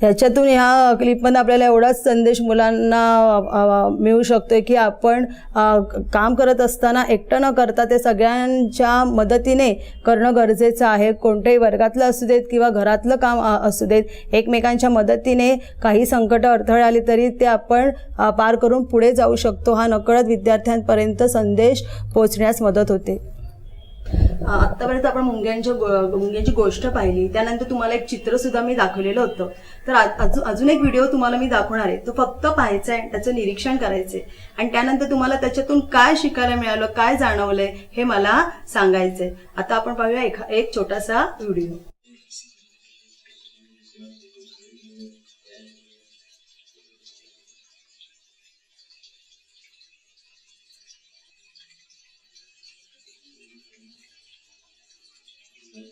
ह्याच्यातून ह्या क्लिपमध्ये आपल्याला एवढाच संदेश मुलांना मिळू मिळू शकतोय की आपण काम करत असताना एकटं न करता ते सगळ्यांच्या मदतीने करणं गरजेचं आहे. कोणत्याही वर्गातलं असू देत किंवा घरातलं काम असू देत एकमेकांच्या मदतीने काही संकटं अडथळे आली तरी ते आपण पार करून पुढे जाऊ शकतो. हा नकळत विद्यार्थ्यांपर्यंत संदेश पोचण्यास मदत होते. आतापर्यंत आपण मुंग्यांच्या मुंग्यांची गोष्ट पाहिली त्यानंतर तुम्हाला एक चित्र सुद्धा मी दाखवलेलं होतं. तर अजून अजून एक व्हिडिओ तुम्हाला मी दाखवणार आहे. तो फक्त पाहायचा आहे त्याचं निरीक्षण करायचंय आणि त्यानंतर तुम्हाला त्याच्यातून काय शिकायला मिळालं काय जाणवलंय हे मला सांगायचंय. आता आपण पाहूया एखा एक छोटासा व्हिडिओ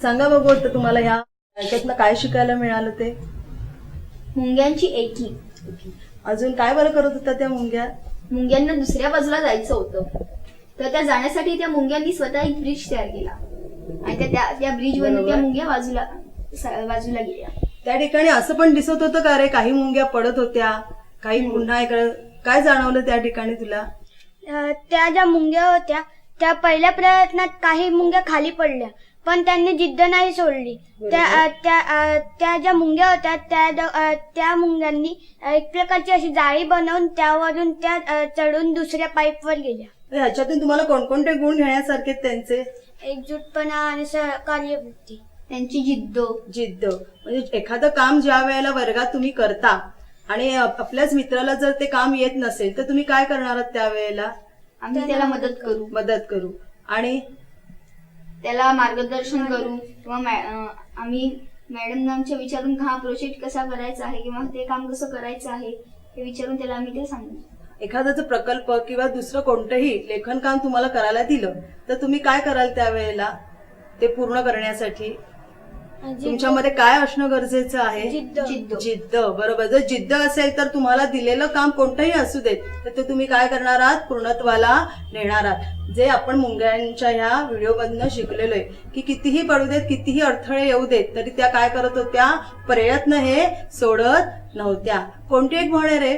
सांगा बघू आता तुम्हाला या याच्यातनं काय शिकायला मिळालं ते. मुंग्यांची एकी. अजून काय बरं करत होता त्या मुंग्या? मुंग्यांना दुसऱ्या बाजूला जायचं होतं. तर त्या जाण्यासाठी त्या मुंग्यांनी स्वतः एक ब्रिज तयार केला. आणि त्या- त्या त्या ब्रिजवरून बरोबर. त्या मुंग्या बाजूला स- बाजूला गेल्या. त्या ठिकाणी असं पण दिसत होतं का रे? काही मुंग्या पडत होत्या. काही पुन्हा इकडं काय जाणवलं त्या ठिकाणी तुला? अ, त्या ज्या मुंग्या होत्या त्या पहिल्या प्रयत्नात काही मुंग्या खाली पडल्या. पण त्यांनी जिद्द नाही सोडली. त्या अ, त्या अ, त्या ज्या मुंग्या होत्या त्या द- अ, त्या मुंग्यांनी एक प्रकारची अशी जाळी बनवून त्यावरून त्या अ, चढून दुसऱ्या पाईपवर गेल्या. तर ह्याच्यातून तुम्हाला कोणकोणते गुण घेण्यासारखे आहेत त्यांचे? एकजूटपणा आणि सहकार्य वृत्ती त्यांची जिद्द. जिद्द. म्हणजे एखादं काम ज्या वेळेला वर्गात तुम्ही करता आणि आप- आपल्याच मित्राला जर ते काम येत नसेल तर तुम्ही काय करणार आहात त्यावेळेला? आम्ही त्याला मदत करू. मदत करू. आणि त्याला मार्गदर्शन करू किंवा आम्ही मॅडमना आमच्या विचारून हा प्रोजेक्ट कसा करायचा आहे किंवा ते काम कसं करायचं आहे हे विचारून त्याला आम्ही ते सांगू. एखाद्याचं प्रकल्प किंवा दुसरं कोणतंही लेखन काम तुम्हाला करायला दिलं तर तुम्ही काय कराल त्यावेळेला ते पूर्ण करण्यासाठी? तुमच्यामध्ये काय असणं गरजेचं आहे? जिद्द. बरोबर. जर जिद्द असेल तर तुम्हाला दिलेलं काम कोणतंही असू देत तर ते तुम्ही काय करणार आहात? पूर्णत्वाला नेणार आहात. जे आपण मुंग्यांच्या ह्या व्हिडिओमधनं शिकलेलो आहे की कितीही पडू देत कितीही अडथळे येऊ देत तरी त्या काय करत होत्या? प्रयत्न हे सोडत नव्हत्या. कोणती एक म्हण रे?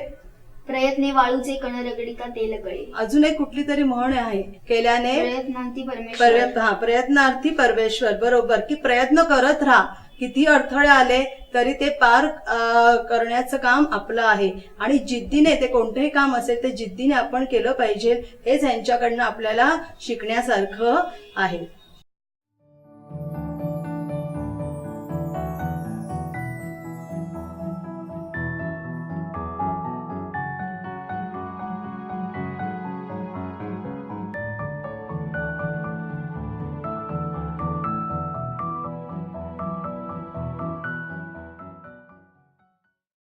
प्रयत्ने वाळूचे कण रगडिता तेल गळे अजून एक कुठली तरी म्हण आहे केल्याने प्रयत्नांती परमेश्वर. हा प्रयत्नार्थी परमेश्वर बरोबर की प्रयत्न करत राहा. किती अडथळे आले तरी ते पार करण्याचं काम आपलं आहे. आणि जिद्दीने ते कोणतेही काम असेल ते जिद्दीने आपण केलं पाहिजे हेच यांच्याकडनं आपल्याला शिकण्यासारखं आहे.